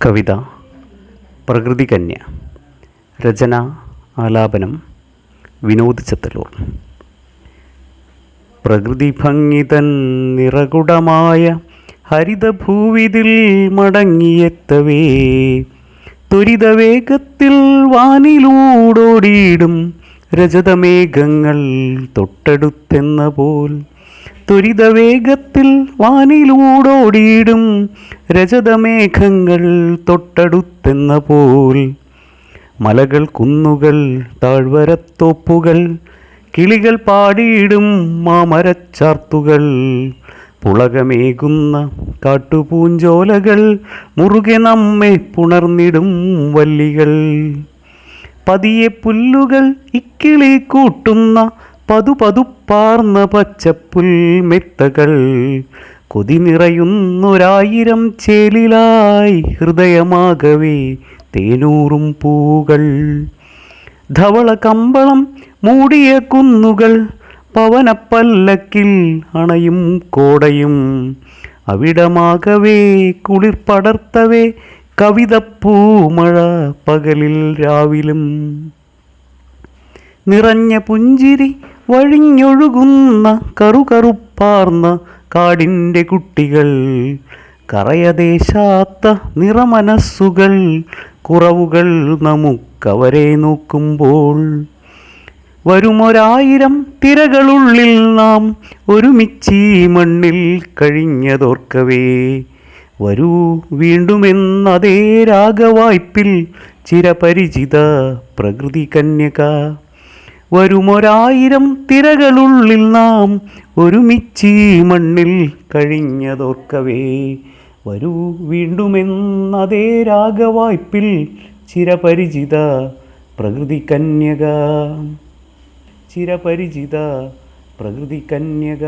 കവിത പ്രകൃതികന്യ രചന ആലാപനം വിനോദ് ചത്തലൂർ. പ്രകൃതി ഭംഗിതൻ നിറകുടമായ ഹരിതഭൂവിതിൽ മടങ്ങിയെത്തവേ ത്വരിതവേഗത്തിൽ വാനിലൂടോടിയിടും രജതമേഘങ്ങൾ തൊട്ടടുത്തെന്ന പോൽ ത്വരിതവേഗത്തിൽ വാനിലൂടോടിയിടും രജതമേഘങ്ങൾ തൊട്ടടുത്തെന്ന പോൽ. മലകൾ കുന്നുകൾ താഴ്വരത്തോപ്പുകൾ കിളികൾ പാടിയിടും മാമരച്ചാർത്തുകൾ. പുളകമേകുന്ന കാട്ടുപൂഞ്ചോലകൾ മുറുകെ നമ്മെ പുണർന്നിടും വല്ലികൾ. പതിയെ പുല്ലുകൾ ഇക്കിളി കൂട്ടുന്ന പതുപതുപ്പാർന്ന പച്ചപ്പുൽമെത്തകൾ കൊതി നിറയുന്നൊരായിരം ചേലിലായി ഹൃദയമാകവേ തേനൂറും പൂകൾ. ധവള കമ്പളം മൂടിയ കുന്നുകൾ പവനപ്പല്ലക്കിൽ അണയും കോടയും. അവിടമാകവേ കുളിർ പടർത്തവേ പൂമഴ പകലിൽ രാവിലും. നിറഞ്ഞ പുഞ്ചിരി വഴിഞ്ഞൊഴുകുന്ന കറുകറുപ്പാർന്ന കാടിന്റെ കുട്ടികൾ കറയദേശാത്ത നിറമനസ്സുകൾ കുറവുകൾ നമുക്കവരെ നോക്കുമ്പോൾ. വരുമൊരായിരം തിരകളുള്ളിൽ നാം ഒരുമിച്ചീ മണ്ണിൽ കഴിഞ്ഞതോർക്കവേ. വരൂ വീണ്ടുമെന്നതേ രാഗവായ്പിൽ ചിരപരിചിത പ്രകൃതി കന്യക. വരുമൊരായിരം തിരകളുള്ളിൽ നാം ഒരുമിച്ച് മണ്ണിൽ കഴിഞ്ഞതോർക്കവേ വരൂ വീണ്ടുമെന്നതേ രാഗവായ്പിൽ ചിരപരിചിത പ്രകൃതി കന്യക ചിരപരിചിത പ്രകൃതി കന്യക